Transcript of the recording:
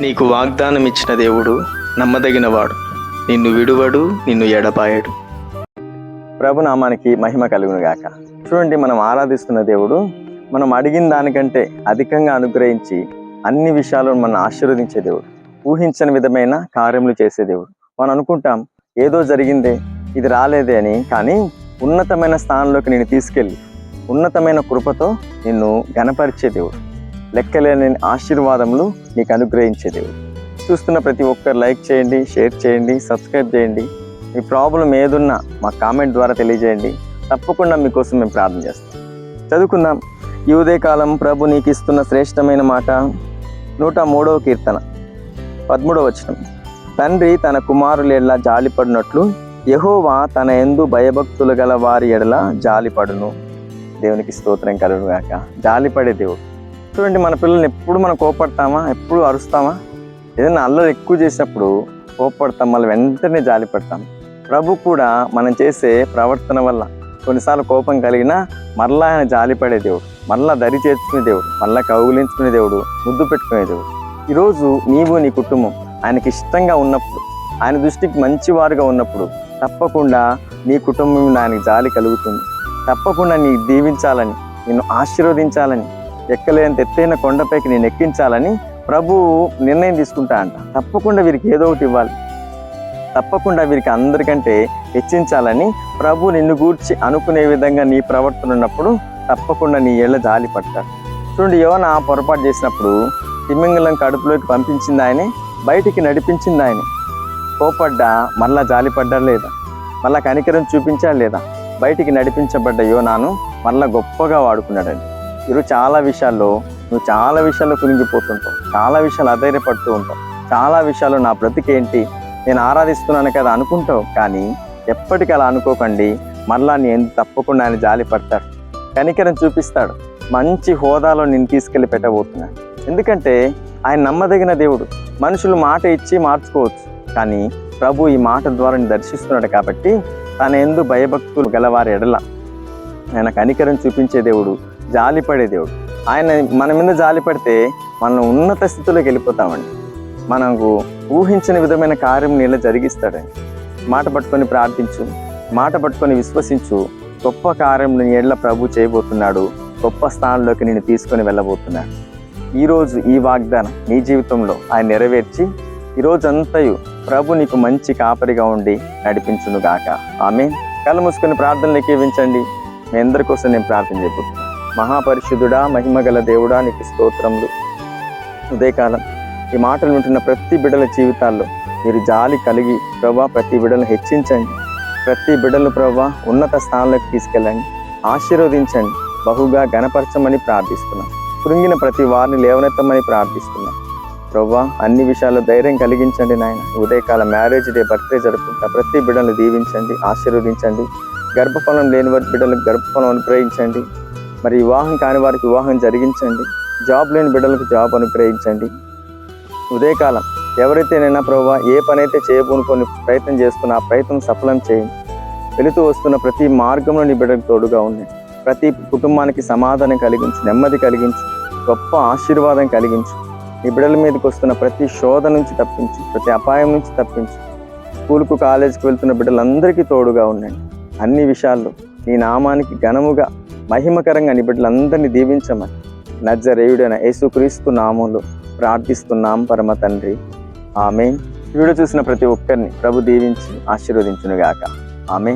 నీకు వాగ్దానం ఇచ్చిన దేవుడు నమ్మదగినవాడు. నిన్ను విడువడు నిన్ను ఎడపాయడు ప్రభు నామానికి మహిమ కలుగును గాక చూడండి మనం ఆరాధిస్తున్న దేవుడు మనం అడిగిన దానికంటే అధికంగా అనుగ్రహించి అన్ని విషయాలను మనం ఆశీర్వదించే దేవుడు. ఊహించని విధమైన కార్యములు చేసే దేవుడు. మనం అనుకుంటాం ఏదో జరిగిందే ఇది రాలేదే అని. కానీ ఉన్నతమైన స్థానంలోకి నేను తీసుకెళ్ళి ఉన్నతమైన కృపతో నిన్ను గణపరిచే దేవుడు. లెక్కలేని ఆశీర్వాదములు నీకు అనుగ్రహించే దేవుడు. చూస్తున్న ప్రతి ఒక్కరు లైక్ చేయండి షేర్ చేయండి సబ్స్క్రైబ్ చేయండి. మీ ప్రాబ్లం ఏదున్నా మా కామెంట్ ద్వారా తెలియజేయండి. తప్పకుండా మీకోసం మేము ప్రార్థన చేస్తాం. చదువుకుందాం. ఈ ఉదయకాలం ప్రభు నీకు ఇస్తున్న శ్రేష్టమైన మాట నూట మూడవ కీర్తన పదమూడవ వచనం. తండ్రి తన కుమారుల జాలిపడినట్లు యహోవా తన ఎందు భయభక్తులు గల వారి ఎడల జాలిపడును. దేవునికి స్తోత్రం కలుగుగాక జాలిపడే దేవుడు. చూడండి మన పిల్లల్ని ఎప్పుడు మనం కోపడతామా? ఎప్పుడు అరుస్తామా? ఏదైనా అల్లరి ఎక్కువ చేసినప్పుడు కోపడతాం మళ్ళీ వెంటనే జాలిపడతాం ప్రభు కూడా మనం చేసే ప్రవర్తన వల్ల కొన్నిసార్లు కోపం కలిగినా మరలా ఆయన జాలిపడే దేవుడు మరలా దరి చేర్చుకునే దేవుడు మరలా కౌగులించుకునే దేవుడు ముద్దు పెట్టుకునే దేవుడు. ఈరోజు నీవు నీ కుటుంబం ఆయనకి ఇష్టంగా ఉన్నప్పుడు ఆయన దృష్టికి మంచివారుగా ఉన్నప్పుడు తప్పకుండా నీ కుటుంబం ఆయనకి జాలి కలుగుతుంది. తప్పకుండా నీ దీవించాలని నిన్ను ఆశీర్వదించాలని ఎక్కలేని ఎత్తైన కొండపైకి నేను ఎక్కించాలని ప్రభు నిర్ణయం తీసుకుంటా అంట. తప్పకుండా వీరికి ఏదో ఒకటి ఇవ్వాలి. తప్పకుండా వీరికి అందరికంటే హెచ్చించాలని ప్రభు నిన్ను గూర్చి అనుకునే విధంగా నీ ప్రవర్తన ఉన్నప్పుడు తప్పకుండా నీ ఏళ్ళ జాలి పడతాడు చూడండి యోన పొరపాటు చేసినప్పుడు తిమ్మింగలం కడుపులోకి పంపించింది ఆయనే బయటికి నడిపించింది ఆయనే. కోపడ్డా మళ్ళా జాలి పడ్డా లేదా? మళ్ళా కనికరం చూపించా లేదా? బయటికి నడిపించబడ్డ యోనాను మళ్ళా గొప్పగా వాడుకున్నాడండి. ఈరోజు చాలా విషయాల్లో నువ్వు చాలా విషయాల్లో కునిగిపోతుంటావు. చాలా విషయాలు అధైర్యపడుతూ ఉంటావు. చాలా విషయాలు నా బ్రతికేంటి? నేను ఆరాధిస్తున్నాను కదా అనుకుంటావు. కానీ ఎప్పటికీ అలా అనుకోకండి. మరలా నీ ఎందుకు తప్పకుండా ఆయన జాలి పడతాడు. కనికరం చూపిస్తాడు. మంచి హోదాలో నేను తీసుకెళ్ళి పెట్టబోతున్నాను ఎందుకంటే ఆయన నమ్మదగిన దేవుడు. మనుషులు మాట ఇచ్చి మార్చుకోవచ్చు. కానీ ప్రభు ఈ మాట ద్వారా దర్శిస్తున్నాడు కాబట్టి తన ఎందు భయభక్తులు గలవారి ఎడల. ఆయన కనికరం చూపించే దేవుడు జాలిపడే దేవుడు. ఆయన మన మీద జాలి పడితే మనం ఉన్నత స్థితిలోకి వెళ్ళిపోతామండి. మనకు ఊహించిన విధమైన కార్యం నీళ్ళ జరిగిస్తాడండి. మాట పట్టుకొని ప్రార్థించు మాట పట్టుకొని విశ్వసించు గొప్ప కార్యం నీ ఏళ్ళ ప్రభు చేయబోతున్నాడు గొప్ప స్థానంలోకి నేను తీసుకొని వెళ్ళబోతున్నాడు. ఈరోజు ఈ వాగ్దానం నీ జీవితంలో ఆయన నెరవేర్చి ఈ రోజంతయు ప్రభు నీకు మంచి కాపరిగా ఉండి నడిపించును గాక ఆమె కళ్ళు మూసుకొని ప్రార్థనలు ఎక్కివించండి మీ అందరి కోసం నేను ప్రార్థన చేయబోతున్నాను మహాపరిశుద్ధుడా మహిమగల దేవుడా నీకు స్తోత్రములు. ఉదయకాలం ఈ మాటలు వింటున్న ప్రతి బిడ్డల జీవితాల్లో మీరు జాలి కలిగి ప్రభా ప్రతి బిడ్డలను హెచ్చించండి. ప్రతి బిడ్డలు ప్రభా ఉన్నత స్థానంలోకి తీసుకెళ్ళండి. ఆశీర్వదించండి. బహుగా గణపరచమని ప్రార్థిస్తున్నాం. కృంగిన ప్రతి వారిని లేవనెత్తమని ప్రార్థిస్తున్నాం. ప్రభా అన్ని విషయాల్లో ధైర్యం కలిగించండి నాయన. ఉదయకాల మ్యారేజ్ డే బర్త్డే జరుపుకుంటా ప్రతి బిడ్డలను దీవించండి ఆశీర్వదించండి. గర్భఫలం లేని వారి బిడ్డలకు గర్భఫలం అనుగ్రహించండి మరి వివాహం కాని వారికి వివాహం జరిగించండి. జాబ్ లేని బిడ్డలకు జాబ్ అనుగ్రహించండి. ఉదయకాలం ఎవరైతేనైనా ప్రభావ ఏ పని అయితే చేయబోనుకొని ప్రయత్నం చేస్తున్న ఆ ప్రయత్నం సఫలం చేయండి. వెళుతూ వస్తున్న ప్రతి మార్గంలో నీ బిడ్డకు తోడుగా ఉన్నాయి ప్రతి కుటుంబానికి సమాధానం కలిగించు నెమ్మది కలిగించు గొప్ప ఆశీర్వాదం కలిగించు నీ బిడ్డల మీదకి వస్తున్న ప్రతి శోధ నుంచి తప్పించు ప్రతి అపాయం నుంచి తప్పించు స్కూల్కు కాలేజీకి వెళ్తున్న బిడ్డలందరికీ తోడుగా ఉండండి. అన్ని విషయాల్లో నీ నామానికి ఘనముగా మహిమకరంగా నీ బిడ్డలందరినీ దీవించమని నజ్జరేయుడైన యేసుక్రీస్తు నామంలో ప్రార్థిస్తున్నాం పరమ తండ్రి. ఆమె వీడియో చూసిన ప్రతి ఒక్కరిని ప్రభు దీవించి ఆశీర్వదించునుగాక. ఆమె